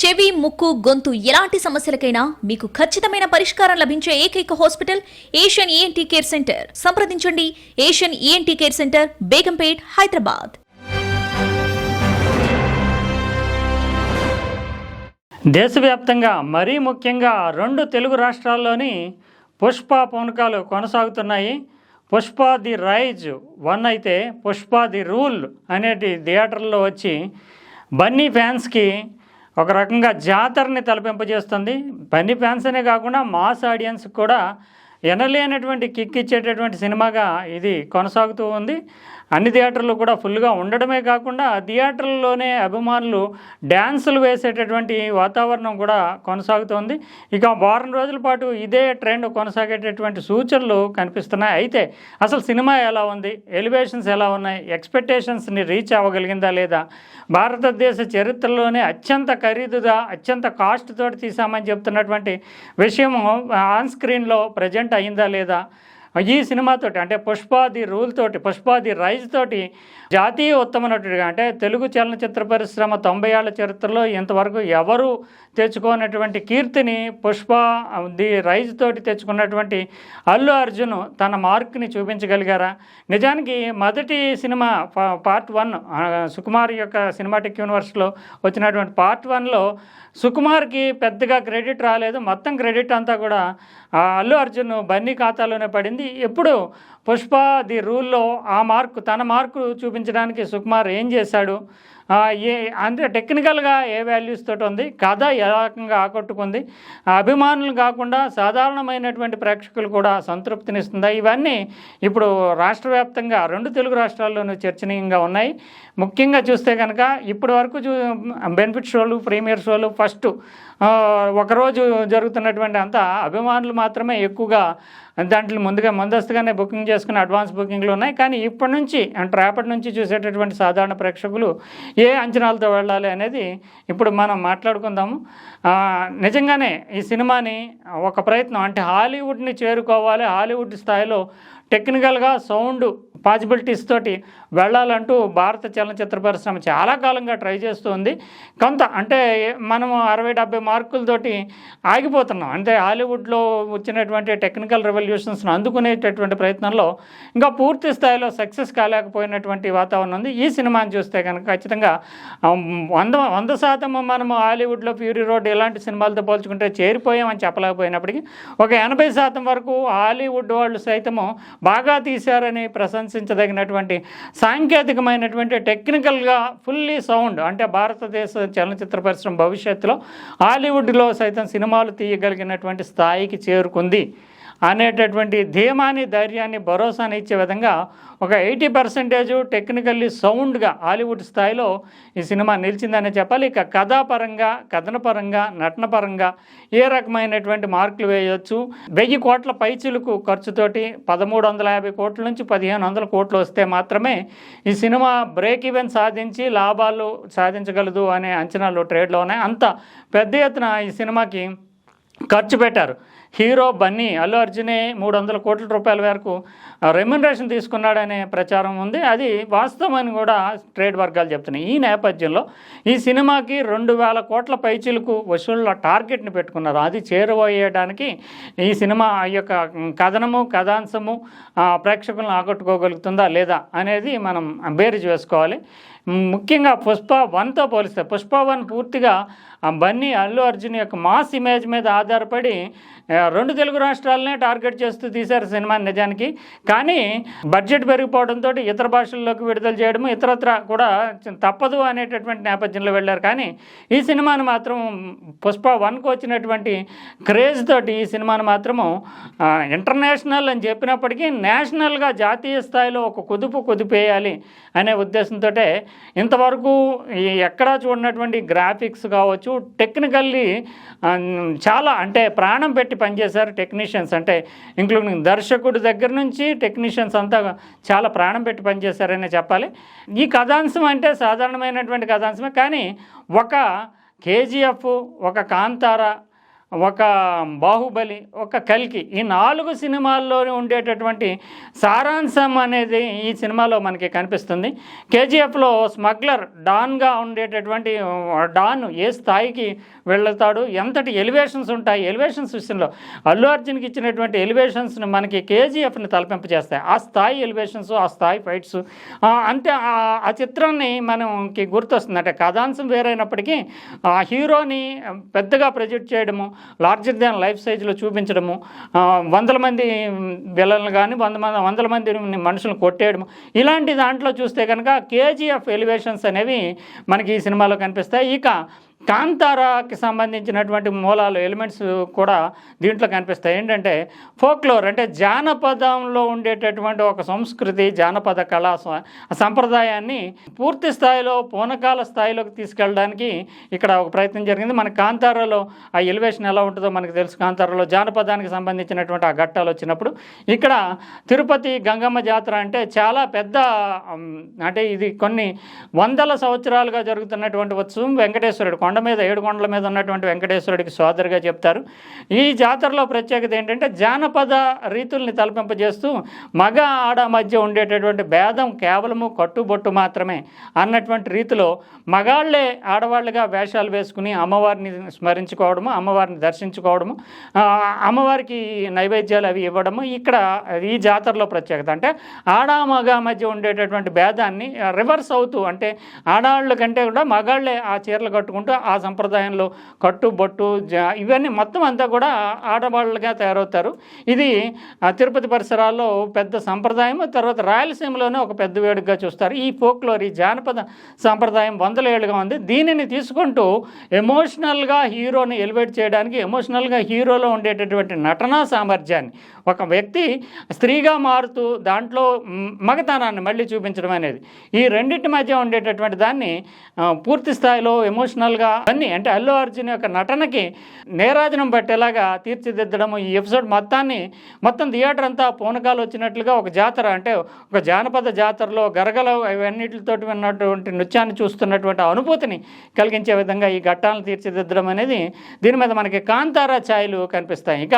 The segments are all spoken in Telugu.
చెవి ముక్కు గొంతు ఎలాంటి సమస్యలకైనా మీకు ఖచ్చితమైన పరిష్కారం లభించే ఏకైక hospital Asian ENT care centre. సంప్రదించండి. Asian ENT care centre Begumpet Hyderabad. దేశవ్యాప్తంగా మరీ ముఖ్యంగా రెండు తెలుగు రాష్ట్రాల్లోని పుష్ప పూనకాలు కొనసాగుతున్నాయి. పుష్ప ది రైజ్ వన్ అయితే పుష్ప ది రూల్ అనేటి థియేటర్లో వచ్చి బన్నీ ఫ్యాన్స్కి ఒక రకంగా జాతరని తలపింపజేస్తుంది. బన్నీ ఫ్యాన్స్ అనే కాకుండా మాస్ ఆడియన్స్ కూడా ఎనలేనటువంటి కిక్ ఇచ్చేటటువంటి సినిమాగా ఇది కొనసాగుతూ ఉంది. అన్ని థియేటర్లు కూడా ఫుల్గా ఉండడమే కాకుండా ఆ థియేటర్లలోనే అభిమానులు డ్యాన్సులు వేసేటటువంటి వాతావరణం కూడా కొనసాగుతోంది. ఇక వారం రోజుల పాటు ఇదే ట్రెండ్ కొనసాగేటటువంటి సూచనలు కనిపిస్తున్నాయి. అయితే అసలు సినిమా ఎలా ఉంది? ఎలివేషన్స్ ఎలా ఉన్నాయి? ఎక్స్పెక్టేషన్స్ని రీచ్ అవ్వగలిగిందా లేదా? భారతదేశ చరిత్రలోనే అత్యంత ఖరీదుగా అత్యంత కాస్ట్ తోటి తీసామని చెప్తున్నటువంటి విషయము ఆన్ స్క్రీన్లో ప్రజెంట్ అయిందా లేదా? ఈ సినిమాతోటి అంటే పుష్పాది రూల్ తోటి పుష్పాది రైజ్ తోటి జాతీయ ఉత్తమ నటుడిగా అంటే తెలుగు చలనచిత్ర పరిశ్రమ తొంభై ఏళ్ళ చరిత్రలో ఇంతవరకు ఎవరు తెచ్చుకోనటువంటి కీర్తిని పుష్ప ది రైజ్ తోటి తెచ్చుకున్నటువంటి అల్లు అర్జున్ తన మార్క్ని చూపించగలిగారా? నిజానికి మొదటి సినిమా పార్ట్ వన్ సుకుమార్ యొక్క సినిమాటిక్ యూనివర్స్లో వచ్చినటువంటి పార్ట్ వన్లో సుకుమార్కి పెద్దగా క్రెడిట్ రాలేదు. మొత్తం క్రెడిట్ అంతా కూడా ఆ అల్లు అర్జున్ బన్నీ ఖాతాలోనే పడింది. ఎప్పుడు పుష్ప ది రూల్లో ఆ మార్కు తన మార్కు చూపించడానికి సుకుమార్ ఏం చేశాడు? ఏ అంటే టెక్నికల్గా ఏ వాల్యూస్ తోటి ఉంది కథ ఏ రకంగా ఆకట్టుకుంది అభిమానులు కాకుండా సాధారణమైనటువంటి ప్రేక్షకులు కూడా సంతృప్తినిస్తుందా ఇవన్నీ ఇప్పుడు రాష్ట్ర వ్యాప్తంగా రెండు తెలుగు రాష్ట్రాల్లోనూ చర్చనీయంగా ఉన్నాయి. ముఖ్యంగా చూస్తే కనుక ఇప్పటి వరకు చూ బెనిఫిట్ షోలు ప్రీమియర్ షోలు ఫస్ట్ ఒకరోజు జరుగుతున్నటువంటి అంతా అభిమానులు మాత్రమే ఎక్కువగా దాంట్లో ముందుగా ముందస్తుగానే బుకింగ్ చేసుకుని అడ్వాన్స్ బుకింగ్లు ఉన్నాయి. కానీ ఇప్పటి నుంచి అంటే రేపటి నుంచి చూసేటటువంటి సాధారణ ప్రేక్షకులు ఏ అంచనాలతో వెళ్ళాలి అనేది ఇప్పుడు మనం మాట్లాడుకుందాము. నిజంగానే ఈ సినిమాని ఒక ప్రయత్నం అంటే హాలీవుడ్ని చేరుకోవాలి. హాలీవుడ్ స్థాయిలో టెక్నికల్గా సౌండ్ పాసిబిలిటీస్ తోటి వెళ్ళాలంటూ భారత చలనచిత్ర పరిశ్రమ చాలా కాలంగా ట్రై చేస్తుంది. కొంత అంటే మనం అరవై డెబ్బై మార్కులతోటి ఆగిపోతున్నాం. అంటే హాలీవుడ్లో వచ్చినటువంటి టెక్నికల్ రెవల్యూషన్స్ను అందుకునేటటువంటి ప్రయత్నంలో ఇంకా పూర్తి స్థాయిలో సక్సెస్ కాలేకపోయినటువంటి వాతావరణం ఉంది. ఈ సినిమాని చూస్తే కనుక ఖచ్చితంగా వంద వంద శాతం మనము హాలీవుడ్లో ప్యూరీ రోడ్ ఇలాంటి సినిమాలతో పోల్చుకుంటే చేరిపోయామని చెప్పలేకపోయినప్పటికీ ఒక ఎనభై శాతం వరకు హాలీవుడ్ వాళ్ళు సైతము బాగా తీశారని ప్రశంసించదగినటువంటి సాంకేతికమైనటువంటి టెక్నికల్గా ఫుల్లీ సౌండ్ అంటే భారతదేశ చలనచిత్ర పరిశ్రమ భవిష్యత్తులో హాలీవుడ్లో సైతం సినిమాలు తీయగలిగినటువంటి స్థాయికి చేరుకుంది. అనేటటువంటి ధీమాని ధైర్యాన్ని భరోసాని ఇచ్చే విధంగా ఒక ఎయిటీ పర్సెంటేజ్ టెక్నికల్లీ సౌండ్గా హాలీవుడ్ స్థాయిలో ఈ సినిమా నిలిచిందనే చెప్పాలి. ఇక కథాపరంగా కథనపరంగా నటనపరంగా ఏ రకమైనటువంటి మార్కులు వేయవచ్చు వెయ్యి కోట్ల పైచులకు ఖర్చుతోటి పదమూడు వందల యాభై కోట్ల నుంచి పదిహేను వందల కోట్లు వస్తే మాత్రమే ఈ సినిమా బ్రేక్ ఈవెన్ సాధించి లాభాలు సాధించగలదు అనే అంచనాలు ట్రేడ్లో ఉన్నాయి. అంత పెద్ద ఎత్తున ఈ సినిమాకి ఖర్చు పెట్టారు. హీరో బన్నీ అల్లు అర్జునే మూడు వందల కోట్ల రూపాయల వరకు రెమ్యునరేషన్ తీసుకున్నాడనే ప్రచారం ఉంది. అది వాస్తవమని కూడా ట్రేడ్ వర్గాలు చెప్తున్నాయి. ఈ నేపథ్యంలో ఈ సినిమాకి రెండు వేల కోట్ల పైచీలకు వసూళ్ళ టార్గెట్ని పెట్టుకున్నారు. అది చేరువయ్యడానికి ఈ సినిమా యొక్క కథనము కథాంశము ప్రేక్షకులను ఆకట్టుకోగలుగుతుందా లేదా అనేది మనం బేరీజ్ వేసుకోవాలి. ముఖ్యంగా పుష్ప వన్తో పోలిస్తే పుష్ప వన్ పూర్తిగా బన్నీ అల్లు అర్జున్ యొక్క మాస్ ఇమేజ్ మీద ఆధారపడి రెండు తెలుగు రాష్ట్రాలనే టార్గెట్ చేస్తూ తీశారు సినిమా నిజానికి. కానీ బడ్జెట్ పెరిగిపోవడంతో ఇతర భాషల్లోకి విడుదల చేయడము ఇతరత్ర కూడా తప్పదు అనేటటువంటి నేపథ్యంలో వెళ్ళారు. కానీ ఈ సినిమాను మాత్రం పుష్ప వన్కి వచ్చినటువంటి క్రేజ్ తోటి ఈ సినిమాను మాత్రము ఇంటర్నేషనల్ అని చెప్పినప్పటికీ నేషనల్గా జాతీయ స్థాయిలో ఒక కుదుపు కుదిపేయాలి అనే ఉద్దేశంతో ఇంతవరకు ఎక్కడా చూడనటువంటి గ్రాఫిక్స్ కావచ్చు టెక్నికల్లీ చాలా అంటే ప్రాణం పెట్టి పనిచేశారు టెక్నీషియన్స్ అంటే ఇంక్లూడింగ్ దర్శకుడి దగ్గర నుంచి టెక్నీషియన్స్ అంతా చాలా ప్రాణం పెట్టి పనిచేశారనే చెప్పాలి. ఈ కథాంశం అంటే సాధారణమైనటువంటి కథాంశమే. కానీ ఒక కేజీఎఫ్ ఒక కాంతార ఒక బాహుబలి ఒక కల్కి ఈ నాలుగు సినిమాల్లోనే ఉండేటటువంటి సారాంశం అనేది ఈ సినిమాలో మనకి కనిపిస్తుంది. కేజీఎఫ్లో స్మగ్లర్ డాన్గా ఉండేటటువంటి డాన్ ఏ స్థాయికి వెళ్తాడు ఎంతటి ఎలివేషన్స్ ఉంటాయి ఎలివేషన్స్ విషయంలో అల్లు అర్జున్కి ఇచ్చినటువంటి ఎలివేషన్స్ని మనకి కేజీఎఫ్ని తలపింప చేస్తాయి. ఆ స్థాయి ఎలివేషన్స్ ఆ స్థాయి ఫైట్స్ అంటే ఆ- ఆ చిత్రాన్ని మనకి గుర్తొస్తుంది అంటే కథాంశం వేరైనప్పటికీ ఆ హీరోని పెద్దగా ప్రొజెక్ట్ చేయడము లార్జర్ దాన్ లైఫ్ సైజ్లో చూపించడము. వందల మంది విలన్లు కానీ వంద మంది వందల మంది మనుషులను కొట్టేయడము. ఇలాంటి దాంట్లో చూస్తే కనుక కేజీఎఫ్ ఎలివేషన్స్ అనేవి మనకి ఈ సినిమాలో కనిపిస్తాయి. ఇక కాంతారాకి సంబంధించినటువంటి మూలాలు ఎలిమెంట్స్ కూడా దీంట్లో కనిపిస్తాయి. ఏంటంటే ఫోక్లోర్ అంటే జానపదంలో ఉండేటటువంటి ఒక సంస్కృతి జానపద కళా సంప్రదాయాన్ని పూర్తి స్థాయిలో పూనకాల స్థాయిలోకి తీసుకెళ్ళడానికి ఇక్కడ ఒక ప్రయత్నం జరిగింది. మన కాంతారాలో ఆ ఎలివేషన్ ఎలా ఉంటుందో మనకు తెలుసు. కాంతారాలో జానపదానికి సంబంధించినటువంటి ఆ ఘట్టాలు వచ్చినప్పుడు ఇక్కడ తిరుపతి గంగమ్మ జాతర అంటే చాలా పెద్ద అంటే ఇది కొన్ని వందల సంవత్సరాలుగా జరుగుతున్నటువంటి ఉత్సవం వెంకటేశ్వరుడు కొండ మీద ఏడు కొండల మీద ఉన్నటువంటి వెంకటేశ్వరుడికి సోదరుగా చెప్తారు. ఈ జాతరలో ప్రత్యేకత ఏంటంటే జానపద రీతుల్ని తలపింపజేస్తూ మగ ఆడ మధ్య ఉండేటటువంటి భేదం కేవలము కట్టుబొట్టు మాత్రమే అన్నటువంటి రీతిలో మగాళ్ళే ఆడవాళ్ళుగా వేషాలు వేసుకుని అమ్మవారిని స్మరించుకోవడము అమ్మవారిని దర్శించుకోవడము అమ్మవారికి నైవేద్యాలు అవి ఇవ్వడము ఇక్కడ ఈ జాతరలో ప్రత్యేకత. అంటే ఆడ మగ మధ్య ఉండేటటువంటి భేదాన్ని రివర్స్ అవుతూ అంటే ఆడవాళ్ళ కంటే కూడా మగాళ్ళే ఆ చీరలు కట్టుకుంటూ ఆ సంప్రదాయంలో కట్టుబొట్టు ఇవన్నీ మొత్తం అంతా కూడా ఆడవాళ్ళుగా తయారవుతారు. ఇది తిరుపతి పరిసరాల్లో పెద్ద సంప్రదాయం తర్వాత రాయలసీమలోనే ఒక పెద్ద వేడుకగా చూస్తారు. ఈ ఫోక్లోర్ ఈ జానపద సంప్రదాయం వందల ఏళ్ళుగా ఉంది. దీనిని తీసుకుంటూ ఎమోషనల్గా హీరోని ఎలివేట్ చేయడానికి ఎమోషనల్గా హీరోలో ఉండేటటువంటి నటనా సామర్థ్యాన్ని ఒక వ్యక్తి స్త్రీగా మారుతూ దాంట్లో మగతనాన్ని మళ్ళీ చూపించడం అనేది ఈ రెండింటి మధ్య ఉండేటటువంటి దాన్ని పూర్తి స్థాయిలో ఎమోషనల్గా అన్ని అంటే అల్లు అర్జున్ యొక్క నటనకి నేరాజనం పట్టేలాగా తీర్చిదిద్దడం ఈ ఎపిసోడ్ మొత్తాన్ని మొత్తం థియేటర్ అంతా పూనకాలు వచ్చినట్లుగా ఒక జాతర అంటే ఒక జానపద జాతరలో గరగలు ఇవన్నిటితోటి ఉన్నటువంటి నృత్యాన్ని చూస్తున్నటువంటి అనుభూతిని కలిగించే విధంగా ఈ ఘట్టాలను తీర్చిదిద్దడం అనేది దీని మీద మనకి కాంతారా ఛాయలు కనిపిస్తాయి. ఇక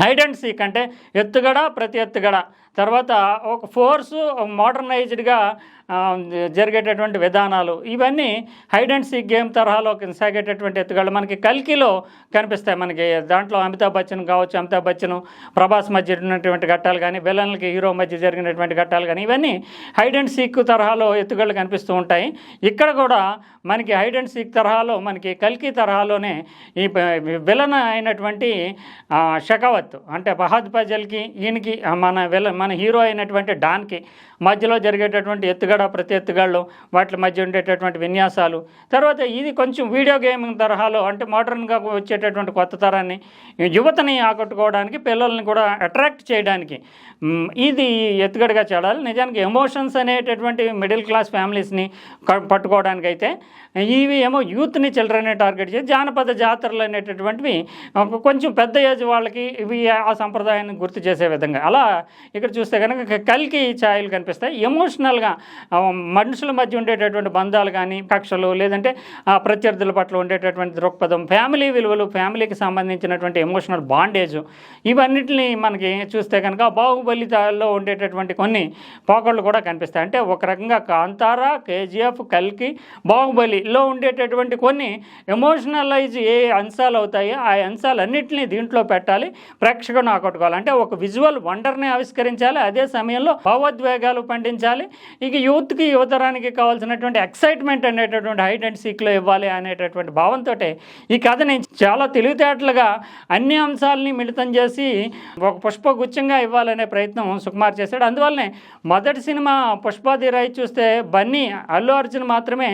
హైడ్ అండ్ సీక్ అంటే ఎత్తుగడ ప్రతి ఎత్తుగడ తర్వాత ఒక ఫోర్సు మోడర్నైజ్డ్గా జరిగేటటువంటి విధానాలు ఇవన్నీ హైడ్ అండ్ సీక్ గేమ్ తరహాలో సాగేటటువంటి ఎత్తుగాళ్ళు మనకి కల్కిలో కనిపిస్తాయి. మనకి దాంట్లో అమితాబ్ బచ్చన్ కావచ్చు అమితాబ్ బచ్చన్ ప్రభాస్ మధ్య ఉన్నటువంటి ఘట్టాలు కానీ విలన్లకి హీరో మధ్య జరిగినటువంటి ఘట్టాలు కానీ ఇవన్నీ హైడ్ అండ్ సీక్ తరహాలో ఎత్తుగళ్ళు కనిపిస్తూ ఉంటాయి. ఇక్కడ కూడా మనకి హైడ్ అండ్ సీక్ తరహాలో మనకి కల్కి తరహాలోనే ఈ విలన్ అయినటువంటి షకావత్ అంటే ఫహాద్ పజల్కి ఈయనకి మన విలన్ మన హీరో అయినటువంటి డాన్కి మధ్యలో జరిగేటటువంటి ఎత్తుగడ ప్రతి ఎత్తుగడలు వాటి మధ్య ఉండేటటువంటి విన్యాసాలు. తర్వాత ఇది కొంచెం వీడియో గేమింగ్ తరహాలో అంటే మోడర్న్గా వచ్చేటటువంటి కొత్త తరాన్ని యువతని ఆకట్టుకోవడానికి పిల్లల్ని కూడా అట్రాక్ట్ చేయడానికి ఇది ఎత్తుగడగా చేయాలి నిజానికి ఎమోషన్స్ అనేటటువంటి మిడిల్ క్లాస్ ఫ్యామిలీస్ని పట్టుకోవడానికి అయితే ఇవి ఏమో యూత్ని చిల్డ్రన్ని టార్గెట్ చేసి జానపద జాతరలు అనేటటువంటివి కొంచెం పెద్ద ఏజ్ వాళ్ళకి ఇవి ఆ సంప్రదాయాన్ని గుర్తు చేసే విధంగా. అలా ఇక్కడ చూస్తే కనుక కల్కి ఛాయలు కనిపిస్తాయి. ఎమోషనల్గా మనుషుల మధ్య ఉండేటటువంటి బంధాలు కానీ కక్షలు లేదంటే ఆ ప్రత్యర్థుల పట్ల ఉండేటటువంటి దృక్పథం ఫ్యామిలీ విలువలు ఫ్యామిలీకి సంబంధించినటువంటి ఎమోషనల్ బాండేజ్ ఇవన్నిటిని మనకి చూస్తే కనుక బాహుబలిలో ఉండేటటువంటి కొన్ని పోకళ్ళు కూడా కనిపిస్తాయి. అంటే ఒక రకంగా కాంతారా కేజీఎఫ్ కల్కి బాహుబలిలో ఉండేటటువంటి కొన్ని ఎమోషనలైజ్ ఏ అంశాలు అవుతాయో ఆ అంశాలన్నింటినీ దీంట్లో పెట్టాలి. ప్రేక్షకులను ఆకట్టుకోవాలి. అంటే ఒక విజువల్ వండర్ని ఆవిష్కరించాలి. అదే సమయంలో భావోద్వేగాలు పండించాలి. ఇక యూత్కి యువతరానికి కావాల్సినటువంటి ఎక్సైట్మెంట్ అనేటటువంటి హైట్ అండ్ సీక్లో ఇవ్వాలి అనేటటువంటి భావంతో ఈ కథని చాలా తెలివితేటలుగా అన్ని అంశాలని మిళితం చేసి ఒక పుష్పగుచ్చంగా ఇవ్వాలనే ప్రయత్నం సుకుమార్ చేశాడు. అందువల్లనే మొదటి సినిమా పుష్పాది రాయ్ చూస్తే బన్నీ అల్లు అర్జున్ మాత్రమే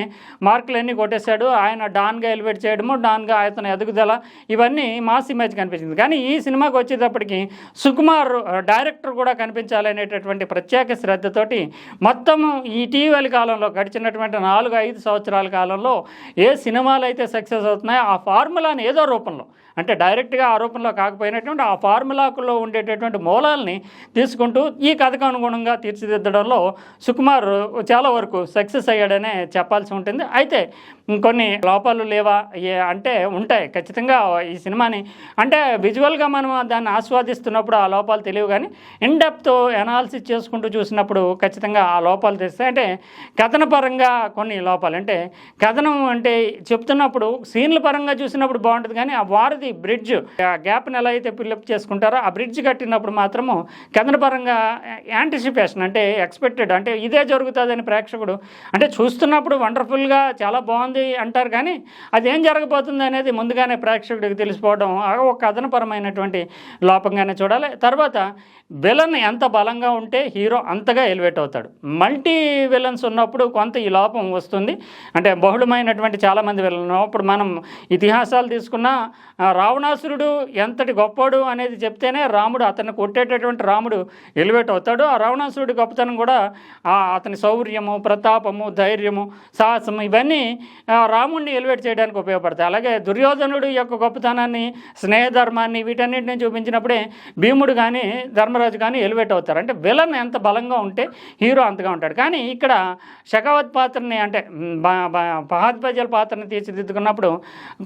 మార్కులన్నీ కొట్టేశాడు. ఆయన డాన్గా ఎలివేట్ చేయడము డాన్గా ఆయన ఎదుగుదల ఇవన్నీ మాస్ ఇమేజ్ కనిపించింది. కానీ ఈ సినిమాకి వచ్చేటప్పటికి సుకుమార్ డైరెక్టర్ కూడా కనిపించాలనేటటువంటి ప్రత్యేక శ్రద్ధతో తోటి మొత్తం ఈ ఇటీవలి కాలంలో గడిచినటువంటి నాలుగు ఐదు సంవత్సరాల కాలంలో ఏ సినిమాలు అయితే సక్సెస్ అవుతున్నాయో ఆ ఫార్ములాని ఏదో రూపంలో అంటే డైరెక్ట్గా ఆరోపణలో కాకపోయినటువంటి ఆ ఫార్ములాకులో ఉండేటటువంటి మూలాల్ని తీసుకుంటూ ఈ కథకు అనుగుణంగా తీర్చిదిద్దడంలో సుకుమార్ చాలా వరకు సక్సెస్ అయ్యాడనే చెప్పాల్సి ఉంటుంది. అయితే కొన్ని లోపాలు లేవా? అంటే ఉంటాయి ఖచ్చితంగా ఈ సినిమాని. అంటే విజువల్గా మనం దాన్ని ఆస్వాదిస్తున్నప్పుడు ఆ లోపాలు తెలియవు కానీ ఇన్డెప్త్ ఎనాలిసిస్ చేసుకుంటూ చూసినప్పుడు ఖచ్చితంగా ఆ లోపాలు తెస్తాయి అంటే కథన పరంగా కొన్ని లోపాలు. అంటే కథనం అంటే చెప్తున్నప్పుడు సీన్ల పరంగా చూసినప్పుడు బాగుంటుంది కానీ ఆ వారధి బ్రిడ్జ్ ఆ గ్యాప్ని ఎలా అయితే ఫిల్అప్ చేసుకుంటారో ఆ బ్రిడ్జ్ కట్టినప్పుడు మాత్రము కేంద్రపరంగా యాంటిసిపేషన్ అంటే ఎక్స్పెక్టెడ్ అంటే ఇదే జరుగుతుందని ప్రేక్షకుడు అంటే చూస్తున్నప్పుడు వండర్ఫుల్గా చాలా బాగుంది అంటారు కానీ అది ఏం జరగబోతుంది అనేది ముందుగానే ప్రేక్షకుడికి తెలిసిపోవడం ఒక కథనపరమైనటువంటి లోపంగానే చూడాలి. తర్వాత విలన్ ఎంత బలంగా ఉంటే హీరో అంతగా ఎలివేట్ అవుతాడు. మల్టీ విలన్స్ ఉన్నప్పుడు కొంత ఈ లోపం వస్తుంది. అంటే బహుళమైనటువంటి చాలామంది విలన్ అప్పుడు మనం ఇతిహాసాలు తీసుకున్న రావణాసురుడు ఎంతటి గొప్పోడు అనేది చెప్తేనే రాముడు అతన్ని కొట్టేటటువంటి రాముడు ఎలివేట్ అవుతాడు. ఆ రావణాసురుడి గొప్పతనం కూడా ఆ అతని శౌర్యము ప్రతాపము ధైర్యము సాహసము ఇవన్నీ రాముడిని ఎలివేట్ చేయడానికి ఉపయోగపడతాయి. అలాగే దుర్యోధనుడు యొక్క గొప్పతనాన్ని స్నేహధర్మాన్ని వీటన్నిటిని చూపించినప్పుడే భీముడు కానీ ధర్మరాజు కానీ ఎలివేట్ అవుతారు. అంటే విలన్ ఎంత బలంగా ఉంటే హీరో అంతగా ఉంటాడు. కానీ ఇక్కడ శకవత్ పాత్రని అంటే పహాద్పజల పాత్రని తీర్చిదిద్దుకున్నప్పుడు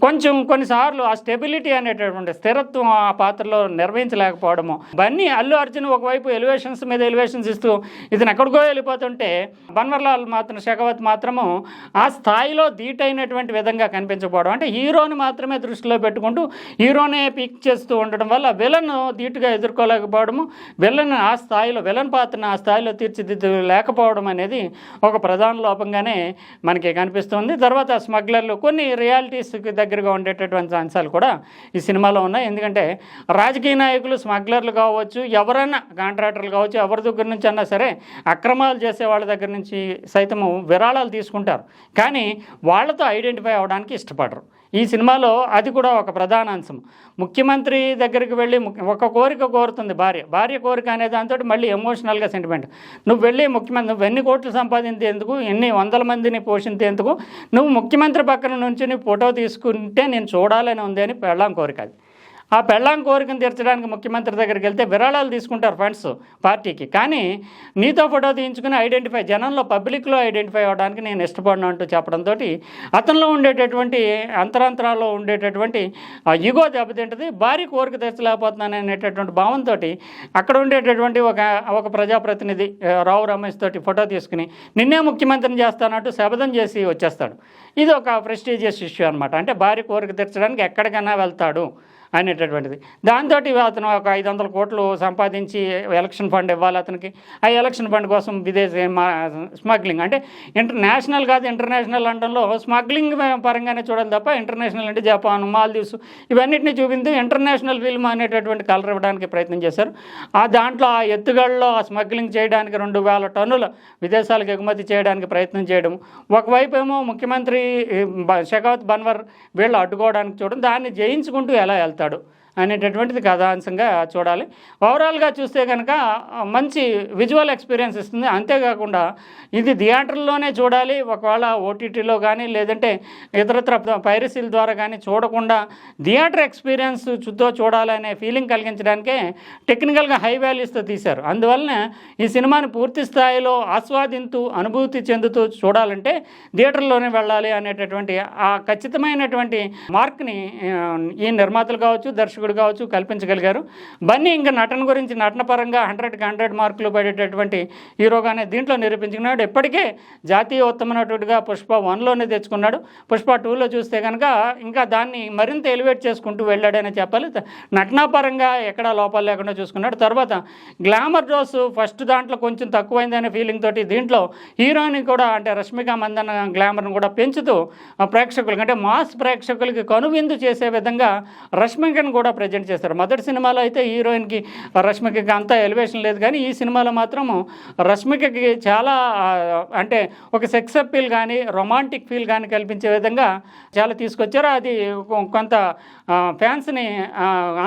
కొంచెం కొన్నిసార్లు ఆ స్టెబిలిటీ అనేటటువంటి స్థిరత్వం ఆ పాత్రలో నిర్వహించలేకపోవడము. బన్నీ అల్లు అర్జున్ ఒకవైపు ఎలివేషన్స్ మీద ఎలివేషన్స్ ఇస్తూ ఇతను ఎక్కడికో వెళ్ళిపోతుంటే బన్వర్లాల్ మాత్రం శకవత్ మాత్రము ఆ స్థాయిలో ధీటైనటువంటి విధంగా కనిపించకపోవడం. అంటే హీరోని మాత్రమే దృష్టిలో పెట్టుకుంటూ హీరోనే పిక్ చేస్తూ ఉండడం వల్ల విలన్ ధీటుగా ఎదుర్కోలేకపోవడము విలన్ ఆ స్థాయిలో విలన్ పాత్రను ఆ స్థాయిలో తీర్చిదిద్దు లేకపోవడం అనేది ఒక ప్రధాన లోపంగానే మనకి కనిపిస్తుంది. తర్వాత స్మగ్లర్లు కొన్ని రియాలిటీస్కి దగ్గరగా ఉండేటటువంటి అంశాలు కూడా ఈ సినిమాలో ఉన్నాయి. ఎందుకంటే రాజకీయ నాయకులు స్మగ్లర్లు కావచ్చు ఎవరైనా కాంట్రాక్టర్లు కావచ్చు ఎవరి దగ్గర నుంచి అన్నా సరే అక్రమాలు చేసే వాళ్ళ దగ్గర నుంచి సైతము విరాళాలు తీసుకుంటారు. కానీ వాళ్ళతో ఐడెంటిఫై అవ్వడానికి ఇష్టపడరు. ఈ సినిమాలో అది కూడా ఒక ప్రధాన అంశం. ముఖ్యమంత్రి దగ్గరికి వెళ్ళి ఒక కోరిక కోరుతుంది భార్య. భార్య కోరిక అనే దాంతో మళ్ళీ ఎమోషనల్గా సెంటిమెంట్ నువ్వు వెళ్ళి ముఖ్యమంత్రి నువ్వు ఎన్ని కోట్లు సంపాదించేందుకు ఎన్ని వందల మందిని పోషించేందుకు నువ్వు ముఖ్యమంత్రి పక్కన నుంచి నీ ఫోటో తీసుకుంటే నేను చూడాలని ఉంది అని పెళ్ళాం కోరిక అది. ఆ పెళ్ళాం కోరికను తీర్చడానికి ముఖ్యమంత్రి దగ్గరికి వెళ్తే విరాళాలు తీసుకుంటారు ఫండ్స్ పార్టీకి. కానీ నీతో ఫోటో తీయించుకుని ఐడెంటిఫై జనంలో పబ్లిక్లో ఐడెంటిఫై అవ్వడానికి నేను ఇష్టపడను అంటూ చెప్పడంతో అతనిలో ఉండేటటువంటి అంతరాంతరాల్లో ఉండేటటువంటి ఆ ఈగో దెబ్బతింటది భారీ కోరిక తీర్చలేకపోతున్నాను అనేటటువంటి భావంతో అక్కడ ఉండేటటువంటి ఒక ఒక ప్రజాప్రతినిధి రావు రమేష్ తోటి ఫోటో తీసుకుని నిన్నే ముఖ్యమంత్రిని చేస్తానంటూ శపథం చేసి వచ్చేస్తాడు. ఇది ఒక ప్రెస్టీజియస్ ఇష్యూ అనమాట అంటే భారీ కోరిక తీర్చడానికి ఎక్కడికైనా వెళ్తాడు. అనేటటువంటిది. దాంతో అతను ఒక ఐదు వందల కోట్లు సంపాదించి ఎలక్షన్ ఫండ్ ఇవ్వాలి అతనికి. ఆ ఎలక్షన్ ఫండ్ కోసం విదేశీ మా స్మగ్లింగ్ అంటే ఇంటర్నేషనల్ కాదు ఇంటర్నేషనల్ అండంలో స్మగ్లింగ్ పరంగానే చూడాలి తప్ప ఇంటర్నేషనల్ అంటే జపాన్ మాల్దీవ్స్ ఇవన్నిటిని చూపింది ఇంటర్నేషనల్ ఫిల్మ్ అనేటటువంటి కలర్ ఇవ్వడానికి ప్రయత్నం చేశారు. ఆ దాంట్లో ఆ ఎత్తుగడలో ఆ స్మగ్లింగ్ చేయడానికి రెండు వేల టన్నుల విదేశాలకు ఎగుమతి చేయడానికి ప్రయత్నం చేయడం. ఒకవైపు ఏమో ముఖ్యమంత్రి బ- షెకావత్ బన్వర్ వీళ్ళు అడ్డుకోవడానికి చూడడం. దాన్ని జయించుకుంటూ ఎలా వెళ్తాడు అనేటటువంటిది కథాంశంగా చూడాలి. ఓవరాల్గా చూస్తే కనుక మంచి విజువల్ ఎక్స్పీరియన్స్ ఇస్తుంది. అంతేకాకుండా ఇది థియేటర్లోనే చూడాలి. ఒకవేళ ఓటీటీలో కానీ లేదంటే ఇతరత్ర పైరసీల ద్వారా కానీ చూడకుండా థియేటర్ ఎక్స్పీరియన్స్ చుట్టూ చూడాలనే ఫీలింగ్ కలిగించడానికే టెక్నికల్గా హై వాల్యూస్తో తీశారు. అందువలన ఈ సినిమాని పూర్తి స్థాయిలో ఆస్వాదింతూ అనుభూతి చెందుతూ చూడాలంటే థియేటర్లోనే వెళ్ళాలి అనేటటువంటి ఆ ఖచ్చితమైనటువంటి మార్క్ని ఈ నిర్మాతలు కావచ్చు దర్శకుడు కావచ్చు కల్పించగలిగారు. బన్నీ ఇంకా నటన గురించి నటన పరంగా హండ్రెడ్కి హండ్రెడ్ మార్కులు పడేటటువంటి హీరోగానే దీంట్లో నిరూపించుకున్నాడు. ఇప్పటికే జాతీయ ఉత్తమ నటుడిగా పుష్ప వన్లోనే తెచ్చుకున్నాడు. పుష్ప టూలో చూస్తే కనుక ఇంకా దాన్ని మరింత ఎలివేట్ చేసుకుంటూ వెళ్ళాడనే చెప్పాలి. నటనాపరంగా ఎక్కడా లోపాలు లేకుండా చూసుకున్నాడు. తర్వాత గ్లామర్ డోస్ ఫస్ట్ దాంట్లో కొంచెం తక్కువైందనే ఫీలింగ్ తోటి దీంట్లో హీరోయిన్ కూడా అంటే రష్మిక మందన గ్లామర్ను కూడా పెంచుతూ ఆ ప్రేక్షకులకి అంటే మాస్ ప్రేక్షకులకి కనువిందు చేసే విధంగా రష్మికను కూడా ప్రజెంట్ చేస్తారు. మొదటి సినిమాలో అయితే హీరోయిన్కి రష్మికకి అంత ఎలివేషన్ లేదు కానీ ఈ సినిమాలో మాత్రము రష్మికకి చాలా అంటే ఒక సెక్స్ అప్పీల్ కానీ రొమాంటిక్ ఫీల్ కానీ కల్పించే విధంగా చాలా తీసుకొచ్చారు. అది కొంత ఫ్యాన్స్ని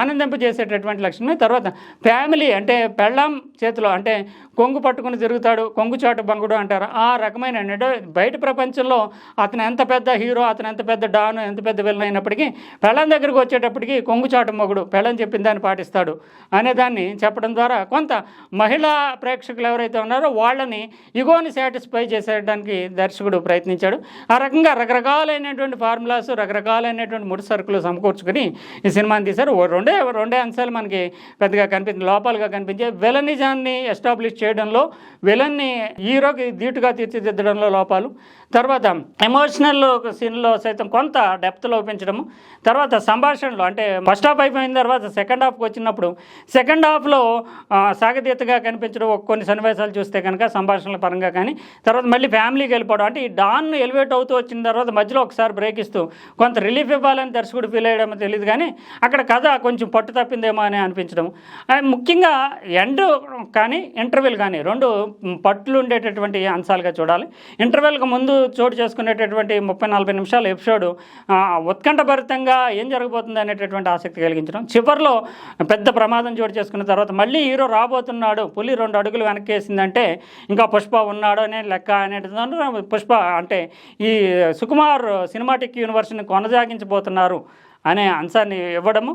ఆనందింపజేసేటటువంటి లక్షణమే. తర్వాత ఫ్యామిలీ అంటే పెళ్ళాం చేతిలో అంటే కొంగు పట్టుకుని తిరుగుతాడు కొంగుచాటు బంగుడు అంటారు. ఆ రకమైన అంటే బయట ప్రపంచంలో అతను ఎంత పెద్ద హీరో అతను ఎంత పెద్ద డాను ఎంత పెద్ద విలన్ అయినప్పటికీ పెళ్ళం దగ్గరికి వచ్చేటప్పటికి కొంగు చాటు మొగుడు పెళ్ళని చెప్పిన దాన్ని పాటిస్తాడు అనే దాన్ని చెప్పడం ద్వారా కొంత మహిళా ప్రేక్షకులు ఎవరైతే ఉన్నారో వాళ్ళని ఇగోని సాటిస్ఫై చేసేయడానికి దర్శకుడు ప్రయత్నించాడు. ఆ రకంగా రకరకాలైనటువంటి ఫార్ములాస్ రకరకాలైనటువంటి ముడి సరుకులు సమకూర్చుకుని ఈ సినిమాని తీశారు. రెండే రెండే అంశాలు మనకి పెద్దగా కనిపించింది లోపాలుగా కనిపించే విలనిజాన్ని ఎస్టాబ్లిష్ చేయడంలో విలన్ని హీరోకి ధీటుగా తీర్చిదిద్దడంలో లోపాలు. తర్వాత ఎమోషనల్ సీన్లో సైతం కొంత డెప్త్లో పెంచడము తర్వాత సంభాషణలు అంటే ఫస్ట్ హాఫ్ అయిపోయిన తర్వాత సెకండ్ హాఫ్కి వచ్చినప్పుడు సెకండ్ హాఫ్లో సాగతీతగా కనిపించడం కొన్ని సన్నివేశాలు చూస్తే కనుక సంభాషణల పరంగా కానీ తర్వాత మళ్ళీ ఫ్యామిలీకి వెళ్ళిపోవడం. అంటే ఈ డాన్ ఎలివేట్ అవుతూ వచ్చిన తర్వాత మధ్యలో ఒకసారి బ్రేక్ ఇస్తూ కొంత రిలీఫ్ ఇవ్వాలని దర్శకుడు ఫీల్ అయ్యడమో తెలియదు కానీ అక్కడ కథ కొంచెం పట్టు తప్పిందేమో అని అనిపించడం. ముఖ్యంగా ఎండ్ కానీ ఇంటర్వెల్ కానీ రెండు పట్లు ఉండేటటువంటి అంశాలుగా చూడాలి. ఇంటర్వెల్కి ముందు చోటు చేసుకునేటటువంటి ముప్పై నలభై నిమిషాల ఎపిసోడ్ ఉత్కంఠభరితంగా ఏం జరగబోతుంది అనేటటువంటి ఆసక్తి కలిగించడం చివరిలో పెద్ద ప్రమాదం చోటు చేసుకున్న తర్వాత మళ్ళీ హీరో రాబోతున్నాడు పులి రెండు అడుగులు వెనక్కేసిందంటే ఇంకా పుష్ప ఉన్నాడు అనే లెక్క అనేటువంటి పుష్ప అంటే ఈ సుకుమార్ సినిమాటిక్ యూనివర్స్ని కొనసాగించబోతున్నారు అనే అంశాన్ని ఇవ్వడము.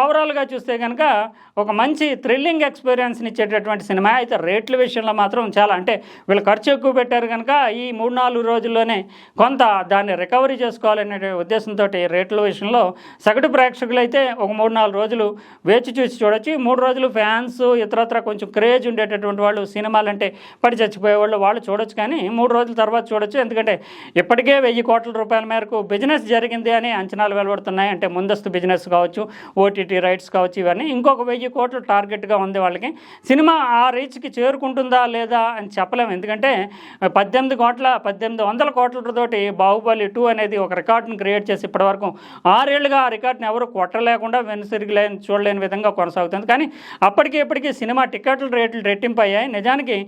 ఓవరాల్గా చూస్తే కనుక ఒక మంచి థ్రిల్లింగ్ ఎక్స్పీరియన్స్ని ఇచ్చేటటువంటి సినిమా. అయితే రేట్ల విషయంలో మాత్రం చాలా అంటే వీళ్ళు ఖర్చు ఎక్కువ పెట్టారు కనుక ఈ మూడు నాలుగు రోజుల్లోనే కొంత దాన్ని రికవరీ చేసుకోవాలనే ఉద్దేశంతో రేట్ల విషయంలో సగటు ప్రేక్షకులు అయితే ఒక మూడు నాలుగు రోజులు వేచి చూసి చూడొచ్చు. మూడు రోజులు ఫ్యాన్స్ ఇతరత్ర కొంచెం క్రేజ్ ఉండేటటువంటి వాళ్ళు సినిమాలు అంటే పడి చచ్చిపోయేవాళ్ళు వాళ్ళు చూడొచ్చు కానీ మూడు రోజుల తర్వాత చూడొచ్చు. ఎందుకంటే ఇప్పటికే వెయ్యి కోట్ల రూపాయల మేరకు బిజినెస్ జరిగింది అని అంచనాలు వెలువడుతున్నాయి. అంటే ముందస్తు బిజినెస్ కావచ్చు ఓటీటీ రైట్స్ కావచ్చు ఇవన్నీ ఇంకొక వెయ్యి కోట్లు టార్గెట్గా ఉంది వాళ్ళకి. సినిమా ఆ రీచ్కి చేరుకుంటుందా లేదా అని చెప్పలేము. ఎందుకంటే పద్దెనిమిది కోట్ల పద్దెనిమిది వందల కోట్లతోటి బాహుబలి టూ అనేది ఒక రికార్డును క్రియేట్ చేసి ఇప్పటివరకు ఆరేళ్ళుగా ఆ రికార్డుని ఎవరు కొట్టలేకుండా వెనుసిరిగిలేని చూడలేని విధంగా కొనసాగుతుంది. కానీ అప్పటికి ఇప్పటికీ సినిమా టికెట్ల రేట్లు రెట్టింపు అయ్యాయి నిజానికి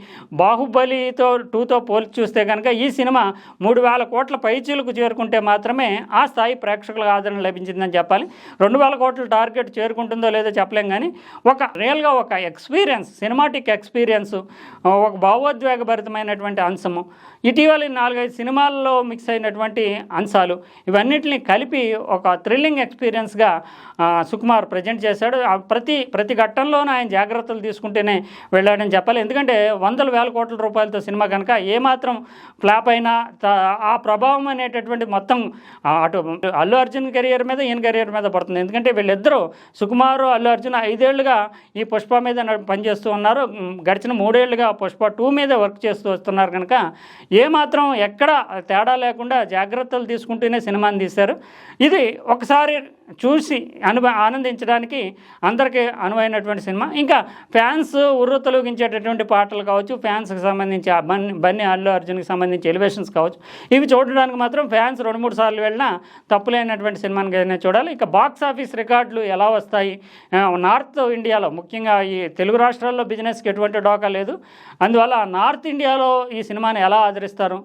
బాహుబలితో టూతో పోల్చి చూస్తే కనుక ఈ సినిమా మూడు వేల కోట్ల పైచీలకు చేరుకుంటే మాత్రమే ఆ స్థాయి ప్రేక్షకులకు ఆదరణ లభించింది. లభించిందని చెప్పాలి. రెండు వేల కోట్ల టార్గెట్ చేరుకుంటుందో లేదో చెప్పలేం కానీ ఒక రియల్గా ఒక ఎక్స్పీరియన్స్ సినిమాటిక్ ఎక్స్పీరియన్స్ ఒక భావోద్వేగభరితమైనటువంటి అంశము. ఇటీవల నాలుగైదు సినిమాల్లో మిక్స్ అయినటువంటి అంశాలు ఇవన్నిటిని కలిపి ఒక థ్రిల్లింగ్ ఎక్స్పీరియన్స్గా సుకుమార్ ప్రజెంట్ చేశాడు. ఆ ప్రతి ప్రతి ఘట్టంలోనూ ఆయన జాగ్రత్తలు తీసుకుంటేనే వెళ్ళాడని చెప్పాలి. ఎందుకంటే వందల వేల కోట్ల రూపాయలతో సినిమా కనుక ఏమాత్రం ఫ్లాప్ అయినా ఆ ప్రభావం అనేటటువంటి మొత్తం అటు అల్లు అర్జున్ కెరియర్ మీద ఈయన కెరీర్ మీద పడుతుంది. ఎందుకంటే వీళ్ళిద్దరూ సుకుమారు అల్లు అర్జున్ ఐదేళ్ళుగా ఈ పుష్ప మీద పనిచేస్తూ ఉన్నారు. గడిచిన మూడేళ్ళుగా పుష్ప టూ మీద వర్క్ చేస్తూ వస్తున్నారు కనుక ఏమాత్రం ఎక్కడ తేడా లేకుండా జాగ్రత్తలు తీసుకుంటూనే సినిమాని తీశారు. ఇది ఒకసారి చూసి అను ఆనందించడానికి అందరికీ అనువైనటువంటి సినిమా. ఇంకా ఫ్యాన్స్ ఉర్రు తొలగించేటటువంటి పాటలు కావచ్చు ఫ్యాన్స్కి సంబంధించి బన్ని బన్నీ అల్లు అర్జున్కి సంబంధించి ఎలివేషన్స్ కావచ్చు. ఇవి చూడడానికి మాత్రం ఫ్యాన్స్ రెండు మూడు సార్లు వెళ్ళినా తప్పులేనటువంటి సినిమాని చూడాలి. ఇక బాక్స్ ఆఫీస్ రికార్డులు ఎలా వస్తాయి? నార్త్ ఇండియాలో ముఖ్యంగా ఈ తెలుగు రాష్ట్రాల్లో బిజినెస్కి ఎటువంటి డోకా లేదు. అందువల్ల నార్త్ ఇండియాలో ఈ సినిమాని ఎలా ఆదరిస్తారు?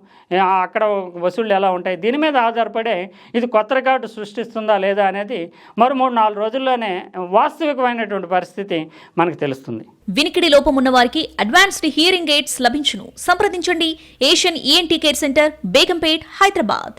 అక్కడ వసూళ్ళు ఎలా ఉంటాయి? దీని మీద ఆధారపడే ఇది కొత్త రికార్డు సృష్టిస్తుందా లేదా అనేది మరో మూడు నాలుగు రోజుల్లోనే వాస్తవికమైనటువంటి పరిస్థితి మనకు తెలుస్తుంది. వినికిడి లోపం ఉన్న వారికి అడ్వాన్స్డ్ హియరింగ్ ఎయిడ్స్ లభించును. సంప్రదించండి. Asian ENT care centre Begumpet Hyderabad.